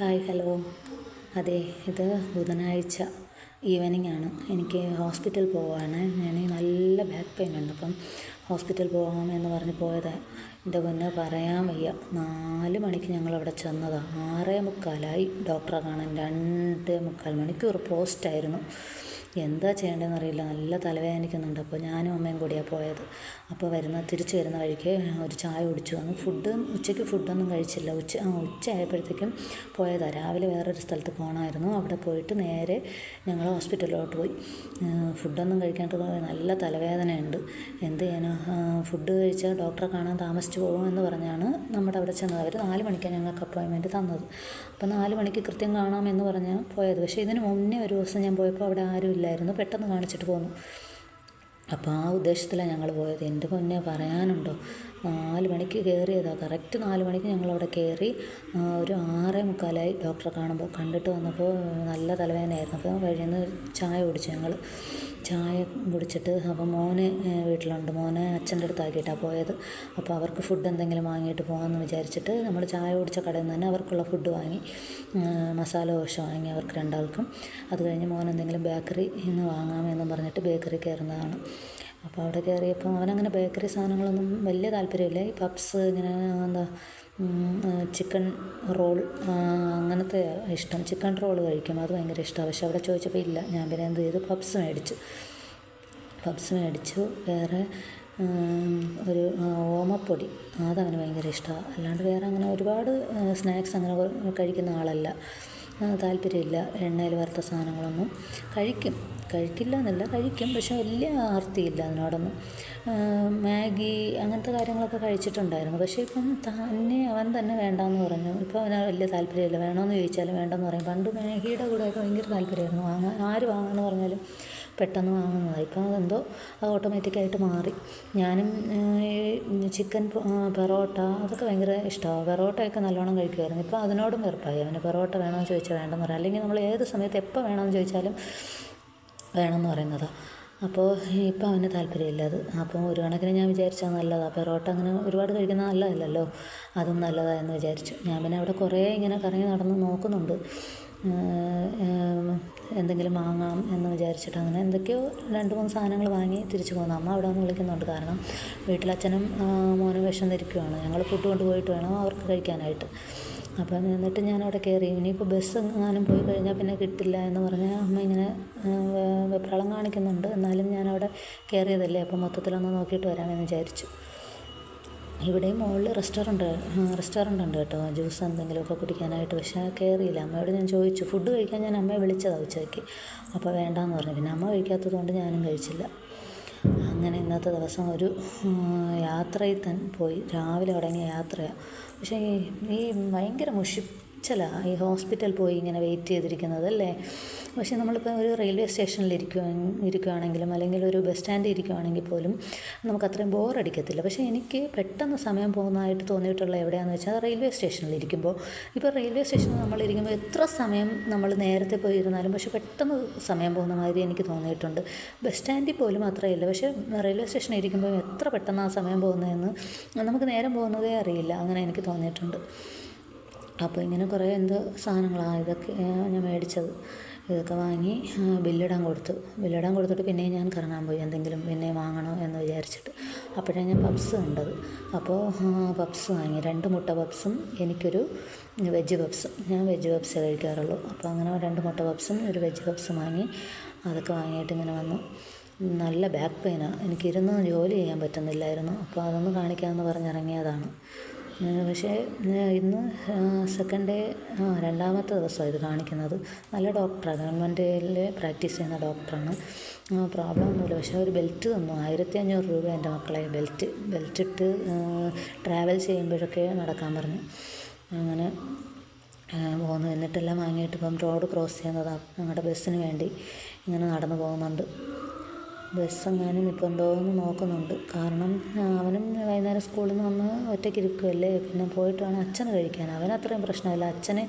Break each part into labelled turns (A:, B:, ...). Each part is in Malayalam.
A: Hi hello. അതെ ഇത് ബുധനാഴ്ച ഈവനിങ് ആണ്. എനിക്ക് ഹോസ്പിറ്റൽ പോവാണ്. ഞാൻ നല്ല ബാക്ക് പെയിൻ ഉണ്ട്. അപ്പം ഹോസ്പിറ്റൽ പോകാം എന്ന് പറഞ്ഞ് പോയതാണ് എന്റെ പൊന്നെ പറയാൻ വയ്യ. നാല് മണിക്ക് ഞങ്ങൾ അവിടെ ചെന്നതാണ് ആറേ മുക്കാലായി. ഡോക്ടറെ കാണാൻ രണ്ട് മുക്കാൽ മണിക്കൂർ പോസ്റ്റായിരുന്നു. എന്താ ചെയ്യേണ്ടതെന്ന് അറിയില്ല നല്ല തലവേദനിക്കുന്നുണ്ട്. അപ്പോൾ ഞാനും അമ്മയും കൂടിയാണ് പോയത്. അപ്പോൾ വരുന്ന തിരിച്ച് വരുന്ന വഴിക്ക് ഒരു ചായ കുടിച്ചു. വന്നു ഫുഡ് ഉച്ചയ്ക്ക് ഫുഡൊന്നും കഴിച്ചില്ല. ഉച്ച ഉച്ച ആയപ്പോഴത്തേക്കും പോയതാണ് രാവിലെ വേറൊരു സ്ഥലത്ത് പോകണമായിരുന്നു. അവിടെ പോയിട്ട് നേരെ ഞങ്ങൾ ഹോസ്പിറ്റലിലോട്ട് പോയി. ഫുഡൊന്നും കഴിക്കാണ്ട് നല്ല തലവേദനയുണ്ട്. എന്ത് ചെയ്യാനോ? ഫുഡ് കഴിച്ചാൽ ഡോക്ടറെ കാണാൻ താമസിച്ച് പോകുമെന്ന് പറഞ്ഞാണ് നമ്മുടെ അവിടെ ചെന്നത്. അവർ നാല് മണിക്കാണ് ഞങ്ങൾക്ക് അപ്പോയിൻമെന്റ് തന്നത്. അപ്പോൾ നാല് മണിക്ക് കൃത്യം കാണാമെന്ന് പറഞ്ഞാൽ പോയത്. പക്ഷേ ഇതിന് മുന്നേ ഒരു ദിവസം ഞാൻ പോയപ്പോൾ അവിടെ ആരും ഇല്ലായിരുന്നു. പെട്ടെന്ന് കാണിച്ചിട്ട് പോന്നു. അപ്പോൾ ആ ഉദ്ദേശത്തിലാണ് ഞങ്ങൾ പോയത്. എന്റെ പൊന്നെ പറയാനുണ്ടോ? നാല് മണിക്ക് കയറിയതാണ് കറക്റ്റ് നാല് മണിക്ക് ഞങ്ങളവിടെ കയറി ഒരു ആറേ മുക്കാലായി ഡോക്ടറെ കാണുമ്പോൾ കണ്ടിട്ട് വന്നപ്പോൾ നല്ല തലവേദനയായിരുന്നു. അപ്പോൾ വഴിയിൽ നിന്ന് ചായ കുടിച്ചു ഞങ്ങൾ ചായ കുടിച്ചിട്ട് അപ്പോൾ മോനെ വീട്ടിലുണ്ട്. മോനെ അച്ഛന്റെ അടുത്താക്കിയിട്ടാണ് പോയത്. അപ്പോൾ അവർക്ക് ഫുഡ് എന്തെങ്കിലും വാങ്ങിയിട്ട് പോകാമെന്ന് വിചാരിച്ചിട്ട് നമ്മൾ ചായ കുടിച്ച കടയിൽ നിന്ന് തന്നെ അവർക്കുള്ള ഫുഡ് വാങ്ങി മസാല ദോശ വാങ്ങി അവർക്ക് രണ്ടാൾക്കും. അത് കഴിഞ്ഞ് മോൻ എന്തെങ്കിലും ബേക്കറി ഇന്ന് വാങ്ങാമെന്നും പറഞ്ഞിട്ട് ബേക്കറി കയറുന്നതാണ്. അപ്പോൾ അവിടെ കയറിയപ്പോൾ അവനങ്ങനെ ബേക്കറി സാധനങ്ങളൊന്നും വലിയ താല്പര്യമില്ല. ഈ പപ്സ് ഇങ്ങനെ എന്താ ചിക്കൻ റോൾ അങ്ങനത്തെ ഇഷ്ടം. ചിക്കൻ റോൾ കഴിക്കും. അത് ഭയങ്കര ഇഷ്ടമാണ്. പക്ഷെ അവിടെ ചോദിച്ചപ്പോൾ ഇല്ല. ഞാൻ പിന്നെ എന്ത് ചെയ്തു? പപ്സ് മേടിച്ചു. പപ്സ് മേടിച്ചു. വേറെ ഒരു ഓമപ്പൊടി. അതവന് ഭയങ്കര ഇഷ്ടമാണ്. അല്ലാണ്ട് വേറെ അങ്ങനെ ഒരുപാട് സ്നാക്സ് അങ്ങനെ കഴിക്കുന്ന ആളല്ല. താല്പര്യമില്ല. എണ്ണയിൽ വറുത്ത സാധനങ്ങളൊന്നും കഴിക്കും. കഴിക്കില്ല എന്നല്ല കഴിക്കും. പക്ഷെ വലിയ ആർത്തിയില്ല അതിനോടൊന്നും. മാഗി അങ്ങനത്തെ കാര്യങ്ങളൊക്കെ കഴിച്ചിട്ടുണ്ടായിരുന്നു. പക്ഷേ ഇപ്പം തന്നെ അവൻ തന്നെ വേണ്ടാന്ന് പറഞ്ഞു. ഇപ്പോൾ അവന് വലിയ താല്പര്യമില്ല. വേണമെന്ന് ചോദിച്ചാലും വേണ്ടെന്ന് പറയും. പണ്ട് മാഗിയുടെ കൂടെയൊക്കെ ഭയങ്കര താല്പര്യമായിരുന്നു. വാങ്ങാൻ ആര് വാങ്ങാമെന്ന് പറഞ്ഞാലും പെട്ടെന്ന് വാങ്ങുന്നതാണ് ഇപ്പോൾ അതെന്തോ അത് ഓട്ടോമാറ്റിക്കായിട്ട് മാറി. ഞാനും ചിക്കൻ പെറോട്ട അതൊക്കെ ഭയങ്കര ഇഷ്ടമാണ്. പെറോട്ടയൊക്കെ നല്ലോണം കഴിക്കുമായിരുന്നു. ഇപ്പോൾ അതിനോടും വെറുപ്പായി. അവന് പെറോട്ട വേണമെന്ന് ചോദിച്ചാൽ വേണ്ടെന്ന് പറയാം. അല്ലെങ്കിൽ നമ്മൾ ഏത് സമയത്ത് എപ്പോൾ വേണമെന്ന് ചോദിച്ചാലും വേണമെന്ന് പറയുന്നത്. അപ്പോൾ ഇപ്പം അവന് താല്പര്യമില്ല അത്. അപ്പോൾ ഒരു കണക്കിന് ഞാൻ വിചാരിച്ചാൽ നല്ലതാണ് പെറോട്ട അങ്ങനെ ഒരുപാട് കഴിക്കുന്നത് നല്ലതല്ലല്ലോ? അതും നല്ലതാണെന്ന് വിചാരിച്ചു. ഞാൻ പിന്നെ അവിടെ കുറേ ഇങ്ങനെ കറങ്ങി നടന്ന് നോക്കുന്നുണ്ട്. എന്തെങ്കിലും വാങ്ങാം എന്ന് വിചാരിച്ചിട്ട് അങ്ങനെ എന്തൊക്കെയോ രണ്ട് മൂന്ന് സാധനങ്ങൾ വാങ്ങി തിരിച്ചു പോകുന്നു അമ്മ അവിടെ നിന്ന് വിളിക്കുന്നുണ്ട്. കാരണം വീട്ടിലച്ഛനും മോനും വിഷം ധരിക്കുകയാണ് ഞങ്ങൾ ഫുഡ് കൊണ്ടുപോയിട്ട് വേണം അവർക്ക് കഴിക്കാനായിട്ട്. അപ്പം എന്നിട്ട് ഞാൻ അവിടെ കയറി. ഇനിയിപ്പോൾ ബസ് എങ്ങാനും പോയി കഴിഞ്ഞാൽ പിന്നെ കിട്ടില്ല എന്ന് പറഞ്ഞ് അമ്മ ഇങ്ങനെ വെപ്രളം കാണിക്കുന്നുണ്ട്. എന്നാലും ഞാൻ അവിടെ കയറിയതല്ലേ. അപ്പോൾ മൊത്തത്തിലൊന്ന് നോക്കിയിട്ട് വരാമെന്ന് വിചാരിച്ചു. ഇവിടെയും മുകളിൽ റെസ്റ്റോറന്റ് റെസ്റ്റോറന്റ് ഉണ്ട് കേട്ടോ. ജ്യൂസ് എന്തെങ്കിലുമൊക്കെ കുടിക്കാനായിട്ട്. പക്ഷേ കയറിയില്ല. അമ്മയോട് ഞാൻ ചോദിച്ചു ഫുഡ് കഴിക്കാൻ ഞാൻ അമ്മയെ വിളിച്ചതാണ് ഉച്ചയ്ക്ക്. അപ്പോൾ വേണ്ടാന്ന് പറഞ്ഞു. പിന്നെ അമ്മ കഴിക്കാത്തത് കൊണ്ട് ഞാനും കഴിച്ചില്ല. അങ്ങനെ ഇന്നത്തെ ദിവസം ഒരു യാത്രയിൽ തന്നെ പോയി. രാവിലെ തുടങ്ങിയ യാത്രയാണ് പക്ഷേ ഈ ഭയങ്കര മുഷിച്ചലാണ് ഈ ഹോസ്പിറ്റൽ പോയി ഇങ്ങനെ വെയിറ്റ് ചെയ്തിരിക്കുന്നത് അല്ലേ? പക്ഷേ നമ്മളിപ്പോൾ ഒരു റെയിൽവേ സ്റ്റേഷനിൽ ഇരിക്കുക ഇരിക്കുകയാണെങ്കിലും അല്ലെങ്കിൽ ഒരു ബസ് സ്റ്റാൻഡിൽ ഇരിക്കുകയാണെങ്കിൽ പോലും നമുക്ക് അത്രയും ബോറടിക്കത്തില്ല. പക്ഷേ എനിക്ക് പെട്ടെന്ന് സമയം പോകുന്നതായിട്ട് തോന്നിയിട്ടുള്ള എവിടെയാണെന്ന് വെച്ചാൽ റെയിൽവേ സ്റ്റേഷനിൽ ഇരിക്കുമ്പോൾ ഇപ്പോൾ റെയിൽവേ സ്റ്റേഷനിൽ നമ്മൾ ഇരിക്കുമ്പോൾ എത്ര സമയം നമ്മൾ നേരത്തെ പോയി ഇരുന്നാലും പക്ഷേ പെട്ടെന്ന് സമയം പോകുന്ന മാതിരി എനിക്ക് തോന്നിയിട്ടുണ്ട്. ബസ് സ്റ്റാൻഡിൽ പോലും അത്രയില്ല. പക്ഷേ റെയിൽവേ സ്റ്റേഷനിൽ ഇരിക്കുമ്പോൾ എത്ര പെട്ടെന്ന് ആ സമയം പോകുന്നതെന്ന് നമുക്ക് നേരം പോകുന്നതേ അറിയില്ല. അങ്ങനെ എനിക്ക് തോന്നിയിട്ടുണ്ട്. അപ്പോൾ ഇങ്ങനെ കുറേ എന്ത് സാധനങ്ങളാണ് ഇതൊക്കെ ഞാൻ മേടിച്ചത്. ഇതൊക്കെ വാങ്ങി ബില്ലിടാൻ കൊടുത്തു. ബില്ലിടാൻ കൊടുത്തിട്ട് പിന്നെയും ഞാൻ കറങ്ങാൻ പോയി. എന്തെങ്കിലും പിന്നെ വാങ്ങണോ എന്ന് വിചാരിച്ചിട്ട്. അപ്പോഴാണ് ഞാൻ പപ്സ് കണ്ടത്. അപ്പോൾ പപ്സ് വാങ്ങി. രണ്ട് മുട്ട പപ്സും എനിക്കൊരു വെജ് പപ്സും. ഞാൻ വെജ് പപ്സേ കഴിക്കാറുള്ളൂ. അപ്പോൾ അങ്ങനെ രണ്ട് മുട്ട പപ്സും ഒരു വെജ് പപ്സും വാങ്ങി. അതൊക്കെ വാങ്ങിയിട്ട് ഇങ്ങനെ വന്നു. നല്ല ബാക്ക് പെയിനാണ് എനിക്കിരുന്ന് ജോലി ചെയ്യാൻ പറ്റുന്നില്ലായിരുന്നു. അപ്പോൾ അതൊന്ന് കാണിക്കാമെന്ന് പറഞ്ഞിറങ്ങിയതാണ് പക്ഷേ ഇന്ന് സെക്കൻഡ് ഡേ രണ്ടാമത്തെ ദിവസമാണ് ഇത് കാണിക്കുന്നത്. നല്ല ഡോക്ടറാണ് ഗവൺമെന്റിൽ പ്രാക്ടീസ് ചെയ്യുന്ന ഡോക്ടറാണ് പ്രോബ്ലം ഒന്നുമില്ല. പക്ഷേ ഒരു ബെൽറ്റ് തന്നു. ആയിരത്തി അഞ്ഞൂറ് രൂപ എന്റെ മക്കളെ ബെൽറ്റ് ബെൽറ്റ് ഇട്ട് ട്രാവൽ ചെയ്യുമ്പോഴൊക്കെ നടക്കാൻ പറഞ്ഞു. അങ്ങനെ പോകുന്നു എന്നിട്ടെല്ലാം വാങ്ങിയിട്ട് ഇപ്പം റോഡ് ക്രോസ് ചെയ്യുന്നതാണ് ഞങ്ങളുടെ ബസ്സിന് വേണ്ടി ഇങ്ങനെ നടന്നു പോകുന്നുണ്ട്. ബസ് എങ്ങാനും നിൽപ്പുണ്ടോ എന്ന് നോക്കുന്നുണ്ട്. കാരണം അവനും വൈകുന്നേരം സ്കൂളിൽ നിന്ന് വന്ന് ഒറ്റയ്ക്ക് ഇരിക്കുമല്ലേ പിന്നെ പോയിട്ട് വേണം അച്ഛന് കഴിക്കാൻ. അവന് അത്രയും പ്രശ്നമില്ല. അച്ഛന്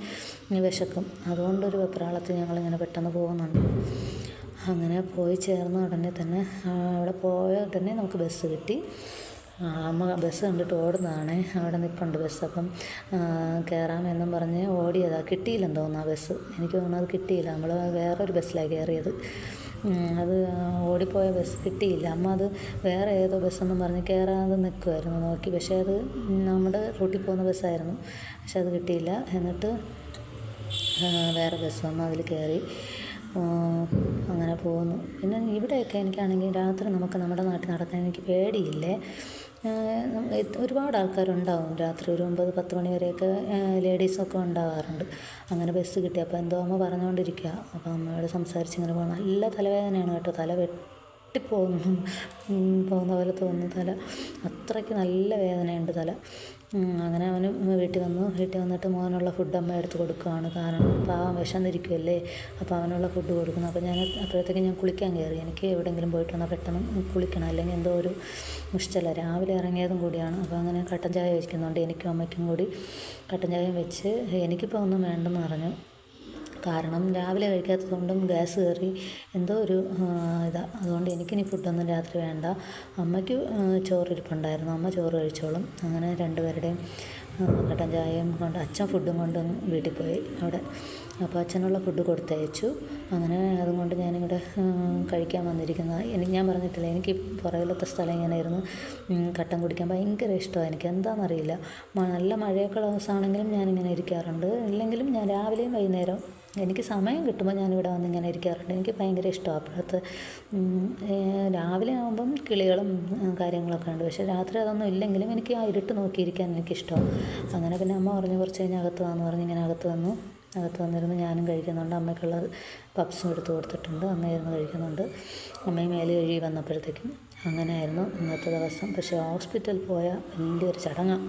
A: വിശക്കും. അതുകൊണ്ടൊരു വെപ്രാളത്തിൽ ഞങ്ങളിങ്ങനെ പെട്ടെന്ന് പോകുന്നുണ്ട്. അങ്ങനെ പോയി ചേർന്ന ഉടനെ തന്നെ അവിടെ പോയ ഉടനെ നമുക്ക് ബസ് കിട്ടി. അമ്മ ബസ് കണ്ടിട്ട് ഓടുന്നതാണ്. അവിടെ നിൽപ്പുണ്ട് ബസ് അപ്പം കയറാമെന്നും പറഞ്ഞ് ഓടിയതാണ് കിട്ടിയില്ലെന്ന് തോന്നുന്നു ആ ബസ് എനിക്ക് തോന്നുന്നു അത് കിട്ടിയില്ല. നമ്മൾ വേറൊരു ബസ്സിലാണ് കയറിയത്. അത് ഓടിപ്പോയ ബസ് കിട്ടിയില്ല. അമ്മ അത് വേറെ ഏതോ ബസ്സെന്നും പറഞ്ഞ് കയറാതെ നിൽക്കുമായിരുന്നു നോക്കി. പക്ഷേ അത് നമ്മുടെ റൂട്ടിൽ പോകുന്ന ബസ്സായിരുന്നു. പക്ഷെ അത് കിട്ടിയില്ല. എന്നിട്ട് വേറെ ബസ് വന്നു അതിൽ കയറി അങ്ങനെ പോകുന്നു. പിന്നെ ഇവിടെയൊക്കെ എനിക്കാണെങ്കിൽ രാത്രി നമുക്ക് നമ്മുടെ നാട്ടിൽ നടക്കാൻ എനിക്ക് പേടിയില്ലേ? ഒരുപാട് ആൾക്കാരുണ്ടാവും രാത്രി ഒരു ഒമ്പത് പത്ത് മണി വരെയൊക്കെ ലേഡീസൊക്കെ ഉണ്ടാവാറുണ്ട്. അങ്ങനെ ബസ് കിട്ടി. അപ്പോൾ എന്തോ അമ്മ പറഞ്ഞുകൊണ്ടിരിക്കുക അപ്പോൾ അമ്മയോട് സംസാരിച്ച് ഇങ്ങനെ പോകണം നല്ല തലവേദനയാണ് കേട്ടോ. തല വെട്ടിപ്പോകുന്നു ഉം, പോകുന്ന പോലെ തോന്നുന്നു തല. അത്രയ്ക്ക് നല്ല വേദനയുണ്ട് തല. അങ്ങനെ അവന് വീട്ടിൽ വന്നു. വീട്ടിൽ വന്നിട്ട് മോനുള്ള ഫുഡ് അമ്മ എടുത്ത് കൊടുക്കുകയാണ്. കാരണം പാവം വിശന്നിരിക്കുമല്ലേ അപ്പോൾ അവനുള്ള ഫുഡ് കൊടുക്കുന്നു. അപ്പോൾ ഞാൻ അപ്പോഴത്തേക്ക് ഞാൻ കുളിക്കാൻ കയറി. എനിക്ക് എവിടെയെങ്കിലും പോയിട്ട് വന്നാൽ പെട്ടെന്ന് കുളിക്കണം. അല്ലെങ്കിൽ എന്തോ ഒരു മുഷ്ടല രാവിലെ ഇറങ്ങിയതും കൂടിയാണ്. അപ്പോൾ അങ്ങനെ കട്ടൻ ചായ വെക്കുന്നുണ്ട്. എനിക്കും അമ്മയ്ക്കും കൂടി കട്ടൻ ചായയും വെച്ച് എനിക്കിപ്പോൾ ഒന്നും വേണ്ടെന്ന് പറഞ്ഞു. കാരണം രാവിലെ കഴിക്കാത്തതുകൊണ്ടും ഗ്യാസ് കയറി എന്തോ ഒരു ഇതാ. അതുകൊണ്ട് എനിക്കിനി ഫുഡൊന്നും രാത്രി വേണ്ട. അമ്മയ്ക്ക് ചോറിരിപ്പുണ്ടായിരുന്നു. അമ്മ ചോറ് കഴിച്ചോളും. അങ്ങനെ രണ്ടുപേരുടെയും കട്ടൻ ചായയും കൊണ്ട് അച്ഛൻ ഫുഡും കൊണ്ട് വീട്ടിൽ പോയി അവിടെ. അപ്പോൾ അച്ഛനുള്ള ഫുഡ് കൊടുത്തയച്ചു. അങ്ങനെ അതും കൊണ്ട് ഞാനിവിടെ കഴിക്കാൻ വന്നിരിക്കുന്നത് എനിക്ക് ഞാൻ പറഞ്ഞിട്ടില്ല എനിക്ക് പുറകിലത്തെ സ്ഥലം ഇങ്ങനെ ഇരുന്ന് ഉം, കട്ടൻ കുടിക്കാൻ ഭയങ്കര ഇഷ്ടമാണ് എനിക്ക്. എന്താണെന്നറിയില്ല. നല്ല മഴയൊക്കെ ദിവസമാണെങ്കിലും ഞാനിങ്ങനെ ഇരിക്കാറുണ്ട്. ഇല്ലെങ്കിലും ഞാൻ രാവിലെയും വൈകുന്നേരം എനിക്ക് സമയം കിട്ടുമ്പോൾ ഞാനിവിടെ വന്ന് ഇങ്ങനെ ഇരിക്കാറുണ്ട്. എനിക്ക് ഭയങ്കര ഇഷ്ടമാണ്. അപ്പുറത്ത് രാവിലെ ആകുമ്പം കിളികളും കാര്യങ്ങളൊക്കെ ഉണ്ട്. പക്ഷേ രാത്രി അതൊന്നും ഇല്ലെങ്കിലും എനിക്ക് ആ ഇരുട്ട് നോക്കിയിരിക്കാൻ എനിക്കിഷ്ടമാണ് അങ്ങനെ പിന്നെ അമ്മ പറഞ്ഞു കുറച്ച് കഴിഞ്ഞ് അകത്ത് വന്നു പറഞ്ഞ് ഇങ്ങനെ അകത്ത് വന്നു. അകത്ത് വന്നിരുന്ന് ഞാനും കഴിക്കുന്നുണ്ട്. അമ്മയ്ക്കുള്ള പപ്സും എടുത്ത് കൊടുത്തിട്ടുണ്ട്. അമ്മയിരുന്ന് കഴിക്കുന്നുണ്ട്. അമ്മയും മേലെ കഴുകി വന്നപ്പോഴത്തേക്കും അങ്ങനെയായിരുന്നു ഇന്നത്തെ ദിവസം. പക്ഷേ ഹോസ്പിറ്റലിൽ പോയ വലിയൊരു ചടങ്ങാണ്